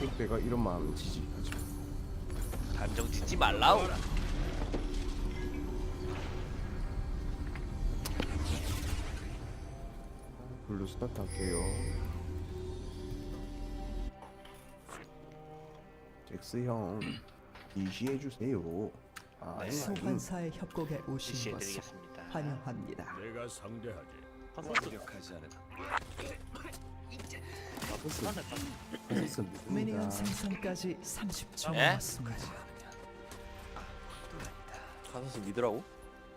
꼭 내가 이런 마음은 지지 하지 단정 짓지 말라우. 블루 스타트 할게요 잭스 형 이시해 주세요 아 아니, 아니. 소환사의 협곡에 오신 것을 지시해드리겠습니다. 환영합니다. 내가 상대하지. 완벽하지 않은 바 보스 미니언 생성까지 30초 예? 남았습니다. 카사스 미드라고?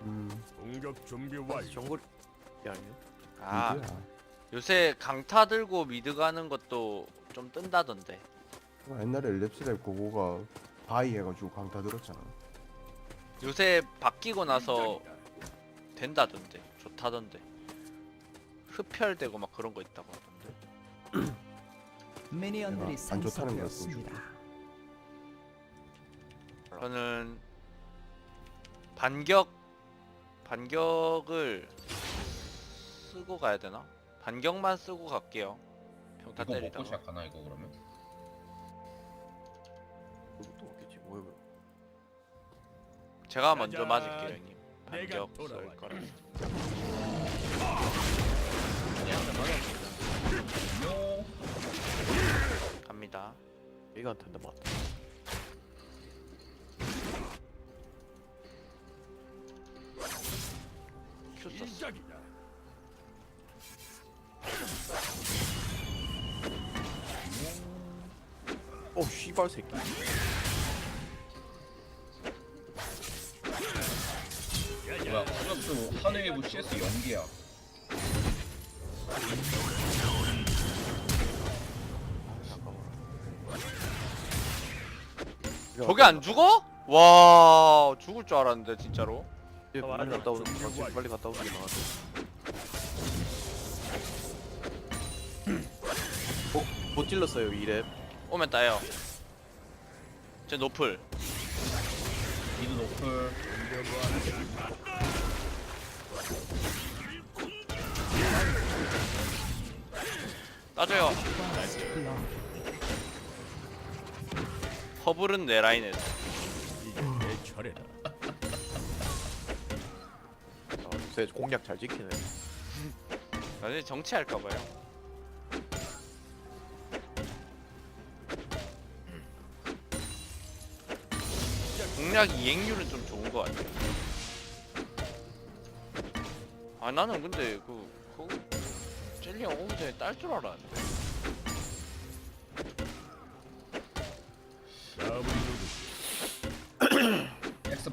음 공격 준비 완료. 정글 이 아니에요? 아 요새 강타 들고 미드 가는 것도 좀 뜬다던데. 어, 옛날에 랩스랩 고고가 바이 해가지고 강타 들었잖아 요새 바뀌고 나서 된다던데. 좋다던데. 흡혈되고 막 그런 거 있다고 하던데. 미니언들이 내가 안 좋다는 걸 생성되었습니다. 저는 반격 반격을 쓰고 가야 되나? 반격만 쓰고 갈게요. 평타 이거 먹고 때리다가. 시작하나 이거 그러면? 그것도 없겠지 뭐야 뭐야 제가 먼저. 맞을게요, 형님. 내가 반격 쏠 돌아왔다. 거라. 요 갑니다. 맞다 큐 썼어. 시작이다. 어 씨발 새끼 뭐야 카사스 한웨이브 CS 연기야 저게 안 죽어? 와 죽을 줄 알았는데 진짜로. 얘 빨리 갔다 오는 거 빨리 갔다 오는 게 나아 어? 못 찔렀어요 이랩 오면 따요. 제 노플. 미드 노플 따줘요. 허블은 내 라인에서. 내 차례다. 아 요새 공략 잘 지키네 나중에 정치할까봐요. 공략 이행률은 좀 좋은 것 같아요. 아 나는 근데 그 그, 젤리 형 오기 전에 딸 줄 알았는데.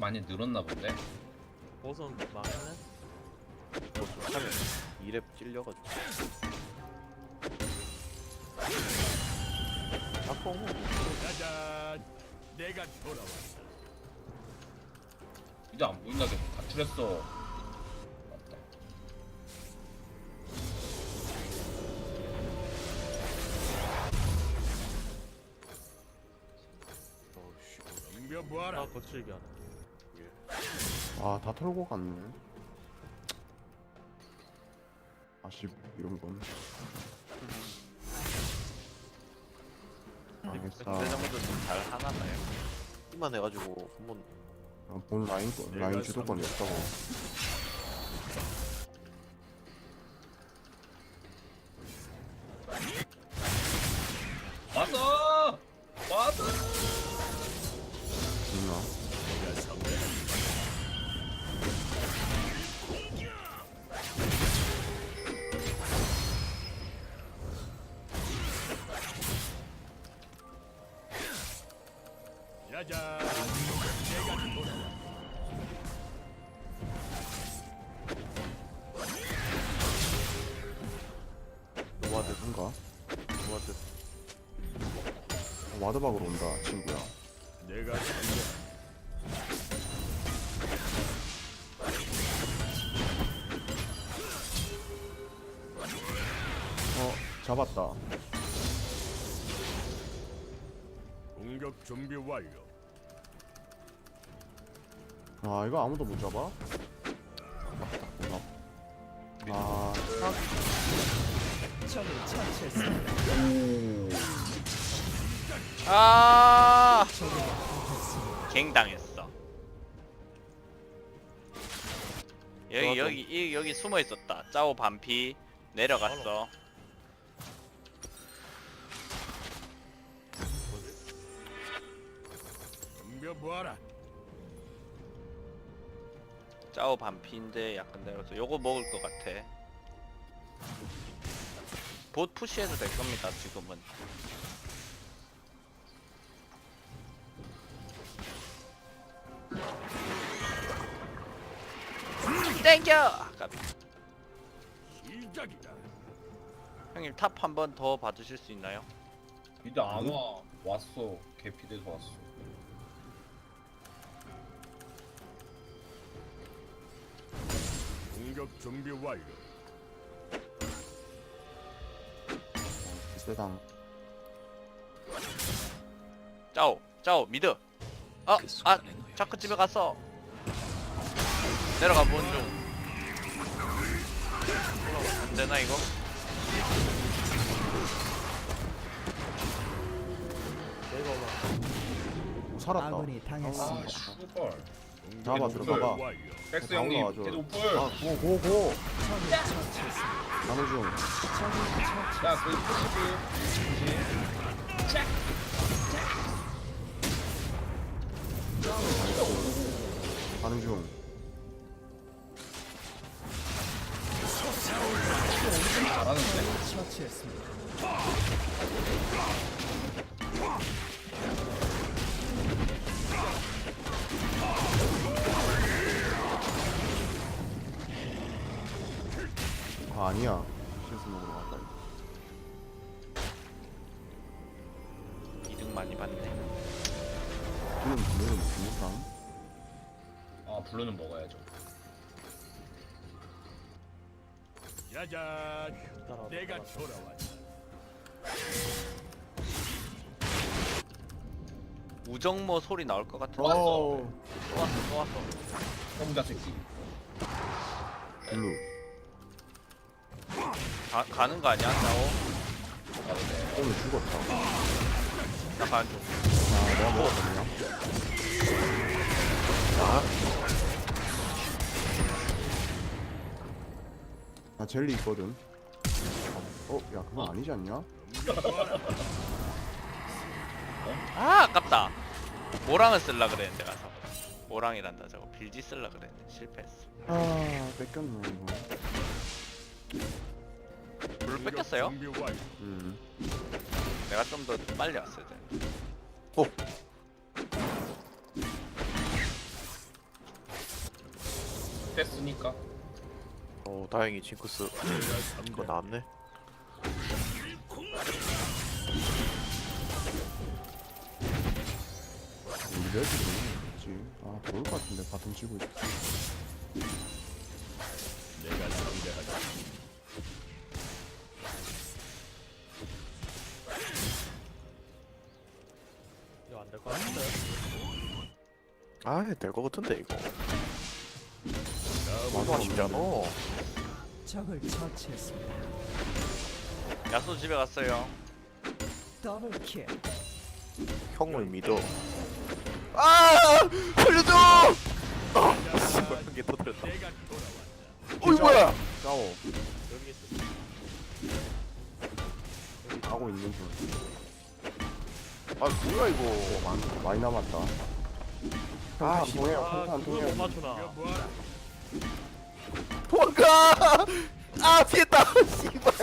많이 늘었나 본데. 보선 망하네 뭐좀 하면 이랩 찔려가지고. 자꾸 짜잔. 내가 돌아왔다. 이제 안 보인다 계속 가출했어. 맞다. 덤벼보아라. 거칠게 하네 아 다 털고 갔네. 아쉽 이런 건. 그때 망했다 정도 좀잘 하나 봐요. 힘만 해가지고 한번 아, 본 라인 거 라인 주도권이 없다고 잡았다 공격 준비 완료. 아 이거 아무도 못 잡아? 아 적을 처치했습니다. 아, 갱 당했어. 여기 여기 이, 여기 숨어 있었다. 짜오 반피 내려갔어. 덤벼보아라. 짜오 반피인데 약간 내려서 요거 먹을 것 같아. 봇 푸시해도 될 겁니다. 지금은. 땡겨! 아깝. 시작이다. 형님 탑 한 번 더 봐주실 수 있나요? 미드 안 와. 왔어. 개피돼서 왔어. 공격 준비 완료. 세당 짜오, 짜오, 미드. 어, 아, 자크 집에 갔어. 내려가 본 중. 안 되나 이거? 오, 살았다 아군이 당했습니다. 슈퍼. 잡아 들어가봐. 백스 다 형님. 올라와줘. 걔도 풀. 아 고고고 가는 중 야, 그 푸시브. 가는 중 잘하는데. 처치했습니다. 아 아니야 실수 먹으러 갔다 이득 많이 받네. 이는 분명히 중국상 아, 블루는 먹어야죠. 짜잔. 내가 돌아왔다. 우정모 소리 나올 것 같은데. 어또 왔어, 또 왔어. 험자 새끼. 블루 가, 가는 거 아니야? 가보네. 오늘 죽었다 나 가는 중. 아 내가 먹었거든요 나 젤리 있거든 어? 야 그건 아니지 않냐? 아, 아깝다. 모랑을 쓸라 그랬는데 가서. 모랑이란다 저거. 빌지 쓸라 그랬는데 실패했어. 아 뺏겼네 이거 뺏겼어요? 음 내가 좀 더 빨리 왔어야 돼. 뺐으니까. 어 다행히 징크스 상대. 나왔네. 그렇지 아 들어올 것 같은데 바텀 치고 있어 아 될 것 같은데 이거. 다음은 너무 아쉽잖아. 적을 처치했습니다. 야수 집에 갔어요. 더블 킬. 형을 믿어. 아 살려줘! 아 씨발 한개 터뜨렸다. 어이 뭐야? 싸워 하고 있는 중 아 뭐야 이거? 많, 많이 남았다 안 통해요 평타 안 통해요 덤벼보아라. 도망가! 아 피했다. 씨발.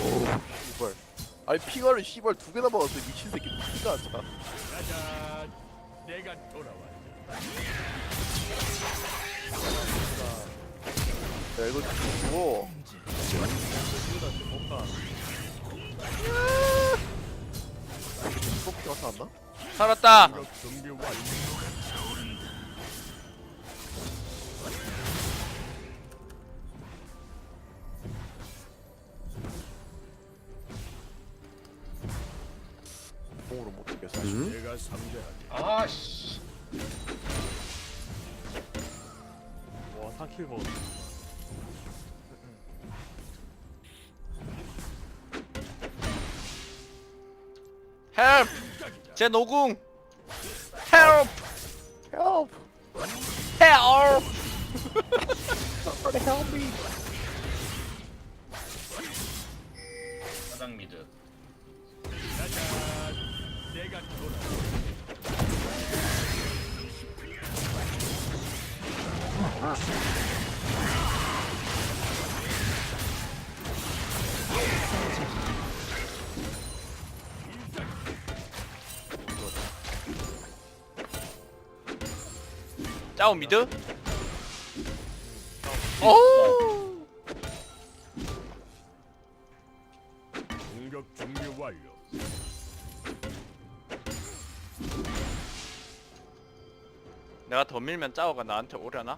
오 씨발. 아니 피가를 씨발 두 개나 먹었어 미친 새끼 피가 안 차. 짜잔. 내가 돌아왔다. 야 이거 죽어. 뽑기 가서 안 나? 살았다. 공으로 못. 음? 내가 상대하지. 아, 씨. 와 4킬 먹었어. 헬프 제 노궁. 헬프 헬프 헬프 사장 미드. 내가 돌아 다 짜오 미드? 오. 공격 준비 완료. 내가 더 밀면 짜오가 나한테 오려나?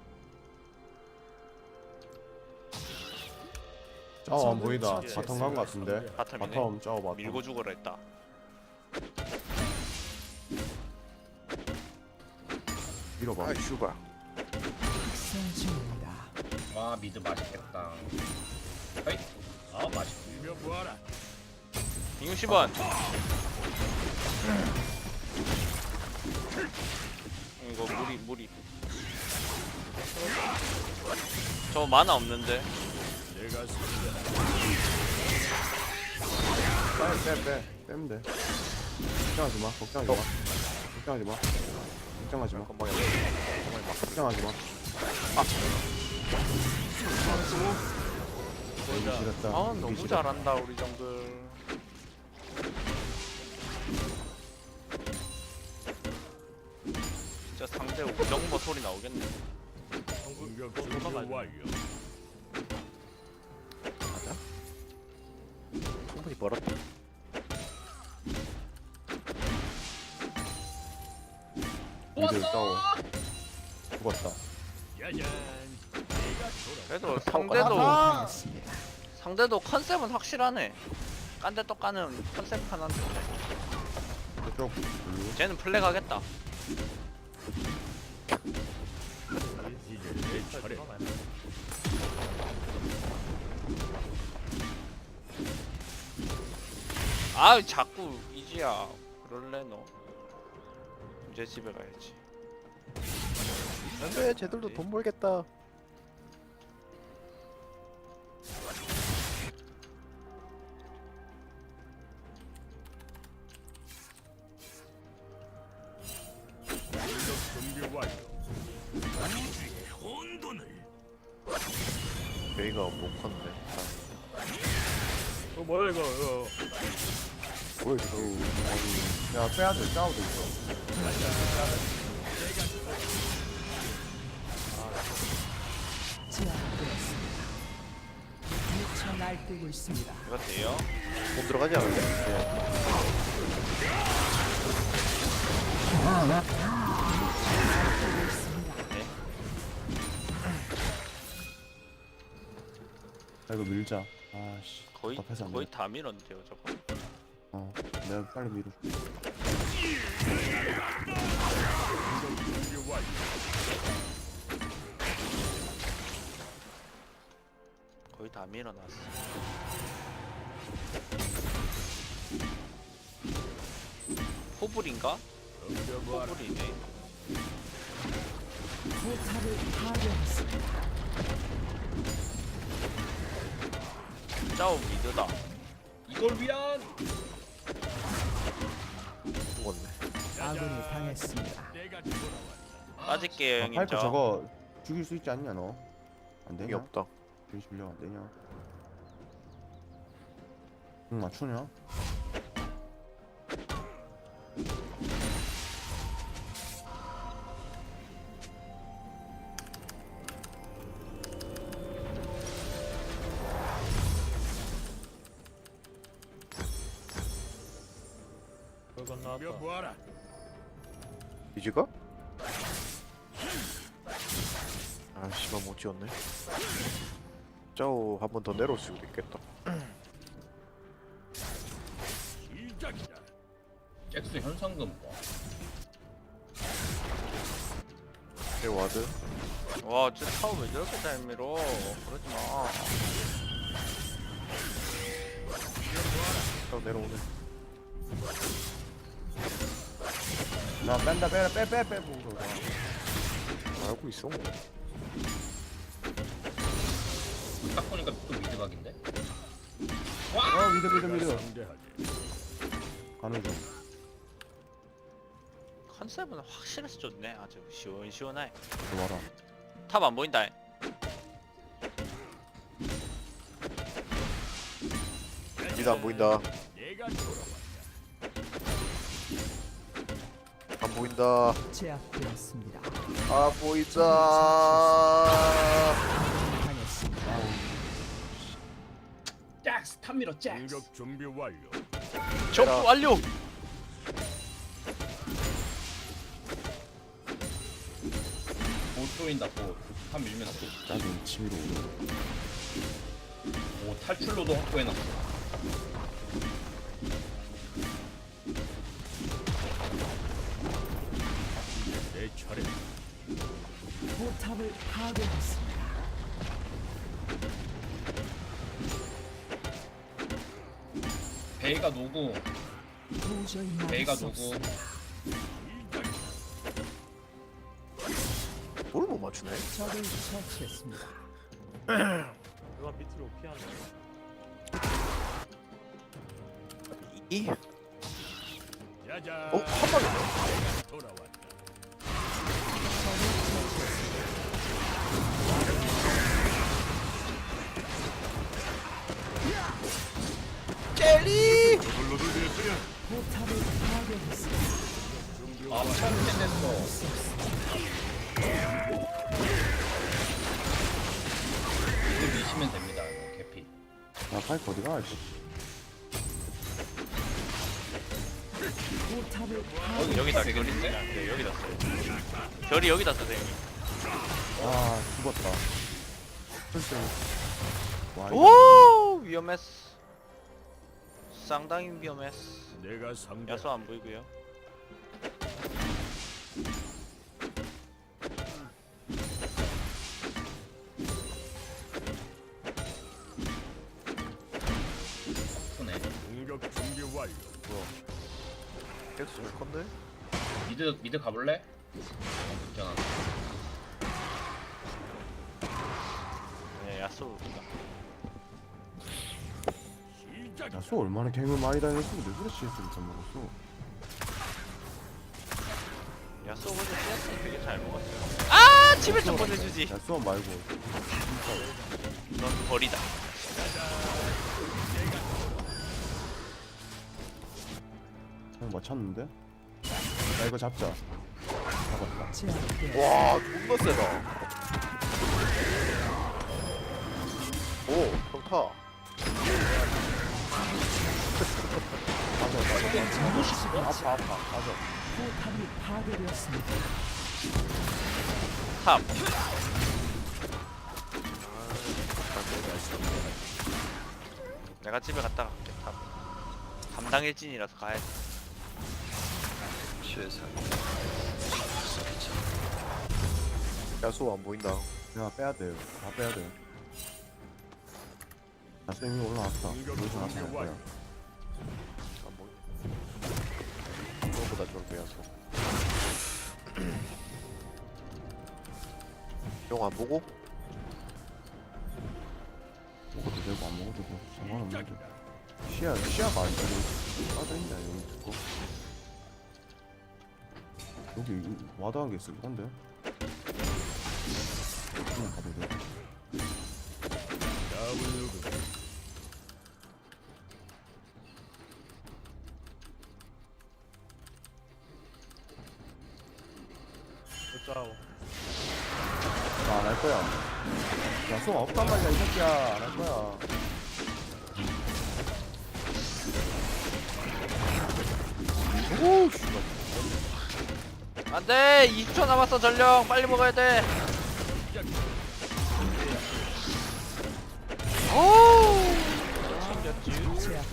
짜오 안 보이다. 바텀 간거 같은데. 바텀이네. 바텀 짜오 바텀. 밀고 죽으라 했다 밀어봐. 아 학살 중입니다. 와 미드 맛있겠다. 어이. 아 맛있고. 이거 뭐하라. 빙 10원 이거 무리 무리 저 만화 없는데. 내가 승리다 빼빼 빼. 빼면 돼. 걱정하지 마 걱정하지 마. 걱정하지 마 걱정하지 마. 걱정하지 마. 보기 싫었다. 아 보기 너무 싫었다. 잘한다 우리 정글. 진짜 상대 우정모 소리 나오겠네. 공격 준비 완료. 충분히 멀었다 미드 짜오 죽었다. 그래도 상대도 당했습니다. 상대도 컨셉은 확실하네. 깐데 또 까는 컨셉 하나인데 저쪽. 블루 쟤는 플렉 하겠다. 아 자꾸 이지야. 그럴래 너? 이제 집에 가야지 안돼 쟤들도 돈 벌겠다. 메이가 못 컸네. 어 뭐야 이거 어. 뭐야 저거. 야 빼야돼. 짜오도 있어 제압되었습니다. 미쳐 날뛰고 있습니다. 이거 돼요? 돈 들어가지 않을래? 날뛰고 있습니다. 자 이거 밀자 아씨 거의 안 거의 돼. 다 밀었는데요 저거 어 내가 빨리 밀어 거의 다 밀어놨어 포탑을 파괴했습니다. 짜오 미드다 이걸 위한. 죽었네 아군이 당했습니다. 빠질게요 아, 형님 저 저거 죽일 수 있지 않냐 너? 안 되냐? 없다 길 실력 안 되냐? 응 맞추냐? 이지가? 아 씨발 못 지었네 짜오 한 번 더 내려올 수도 있겠다. 잭스 현상금 봐. 내 와드. 와저 차오 왜 저렇게 잘 밀어? 그러지 마. 짜오 내려오네. 나 뺀다 빼빼빼빼 보고 알고 있어 딱 보니까 또 미드각인데? 어 미드 미드 미드 상대하지. 가는 중 컨셉은 확실해서 좋네 아주 시원시원해 들어와라 탑 안 보인다 미드 안 보인다. 안 보인다 제압되었습니다. 아당 탑미러 잭스. 공격 준비 완료. 점프 완료. 못 조인다 또 탑 밀면 짜증 치미로 오 탈출로도 확보해놨어 베이가 노고 베이가 수 노고. 뭘 못 맞추네 적을 처치했습니다. 이? 짜잔. 어? 한 방이네 파이크 어디가 이거 어, 여기다 좋은데? 네, 여기다 써요 결이 여기다 쓰세요 형님 아 죽었다. 글쎄 와 이거 오! 위험했어. 상당히 위험했어. 내가 상대. 야수 안 보이고요 완료. 계속 좀 컸네 미드 미드 가볼래? 괜찮아. 네 야수. 야수 얼마나 갱을 많이 다녔으면 내 그래 CS를 잘 먹었어? 야수 오늘 CS 되게 잘 먹었어요. 아 집을 좀 보내주지. 야수 말고. 넌 버리다 맞췄는데? 야 이거 잡자. 잡았다. 와 존나 세다. 오 평타 아파 아파 맞아 포탑이 파괴되었습니다. 탑. 내가 집에 갔다 갈게 탑. 담당 일진이라서 가야지 야수 안 보인다. 야 빼야돼. 다 빼야돼. 야수 이미 올라왔다. 여기서 갈 거야 안 보인다 그거보다 좋은데 야수 용안 보고? 먹어도 되고 안 먹어도 되고. 상관없는데. 시야 시야가 안 되고. 빠져있냐 여기 듣고 여기 이- 와닿은 게 있을 건데. 한번 가도 돼 남았어 전령. 빨리 먹어야 돼. 오.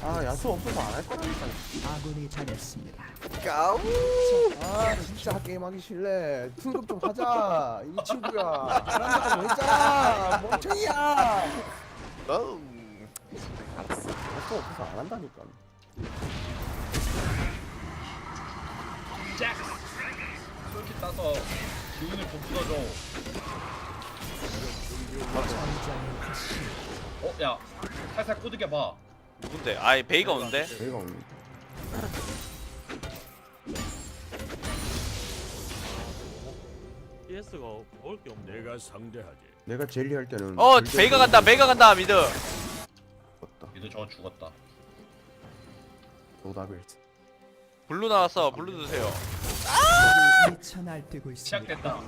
아 야수 없어서 안 할 거라니까. 아군이 당했습니다. 까우! 아 진짜 게임 하기 싫래 승급 좀 하자 이 친구야. 잘한다고 했잖아. 멍청이야. 음. 알았어. 야수 없어서 안 한다니까. 잭스 따서 기운을 화신 어, 야, 살살 꼬드겨 봐. 누군데? 아이 베이가 오는데? 내가 오늘 PS가 먹을 게 없네. 내가 상대하지. 내가 젤리 할 때는 어 절대 베이가 간다 베이가 간다 미드 죽었다. 얘도 저거 죽었다. 노다벨트. 블루 나왔어 블루 드세요 미 쳐 날뛰고 있습니다. 시작됐다.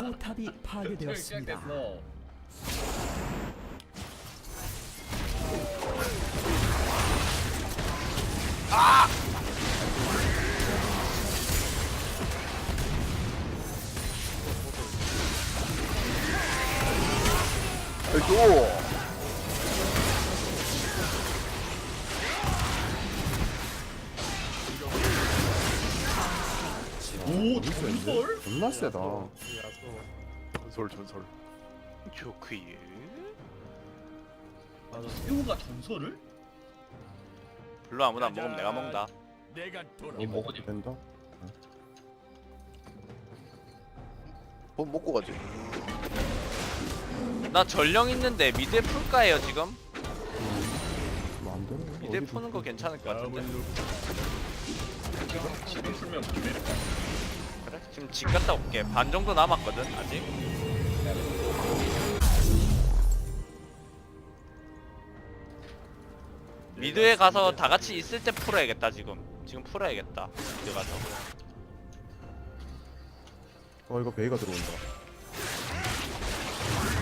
포탑이 파괴되었습니다. 시작됐어. 아이고. 오, 전설? 존나 세다. 전설 전설. 조크유 태우가 전설을? 블루 아무나 안 먹으면 내가 먹는다 내가 돌아. 이 먹어지. 된다. 돈 먹고 가지. 나 전령 있는데 미드에 풀까예요 지금? 미드에 어디든. 푸는 거 괜찮을 것 같은데? 지금 풀면 기회를? 지금 집 갔다 올게. 반 정도 남았거든 아직. 미드에 가서 다 같이 있을 때 풀어야겠다 지금. 지금 풀어야겠다 미드 가서. 어 이거 베이가 들어온다.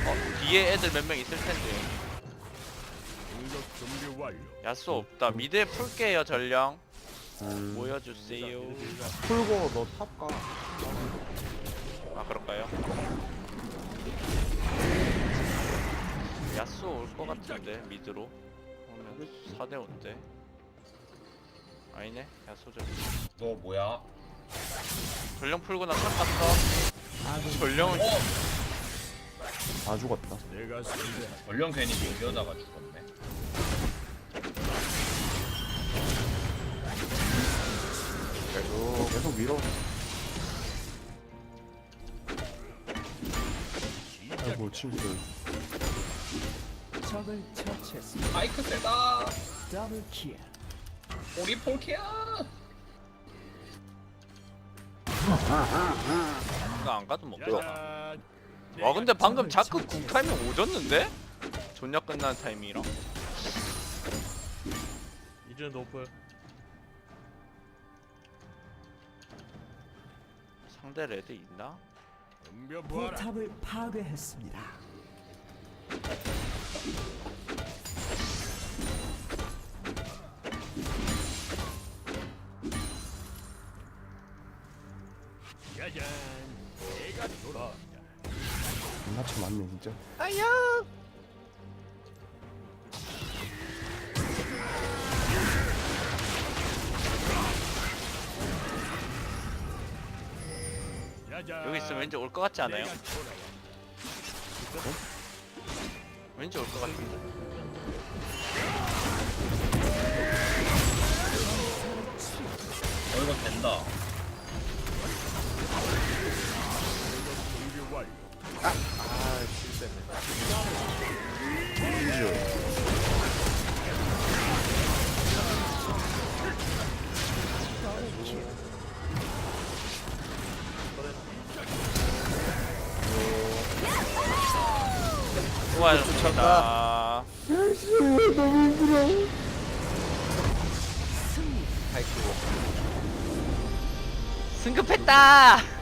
어 뒤에 애들 몇 명 있을 텐데. 공격 준비 완료. 야수 없다. 미드에 풀게요 전령 음. 보여주세요 풀고 너 탑 가. 아 그럴까요? 야수 올것 같은데 미드로 오면 4대 5인데 아니네 야수죠 너 뭐야? 전령 풀고 나탑 갔어 전령은 어, 다 죽었다. 전령 괜히 여기다가 죽었네. 계속 계속 밀어. 아이고 친구들. 적을 처치했습니다. 마이크 세다. 더블 킬. 우리 폴키야. 이거 안 가도 먹잖아. 와 근데 방금 자크 궁 타이밍 오졌는데? 존냐 끝난 타이밍이랑 이제는 노플. 상대 레드 있나? 덤벼보아라. 포탑을 파괴했습니다. 짜잔. 내가 돌아왔다. 나참 맞네 진짜. 짜잔. 여기 있으면 왠지 올 것 같지 않아요? 왠지 올 것 같은데 어, 이거 된다. 준비 완료. 수고하셨습니다. 승급했다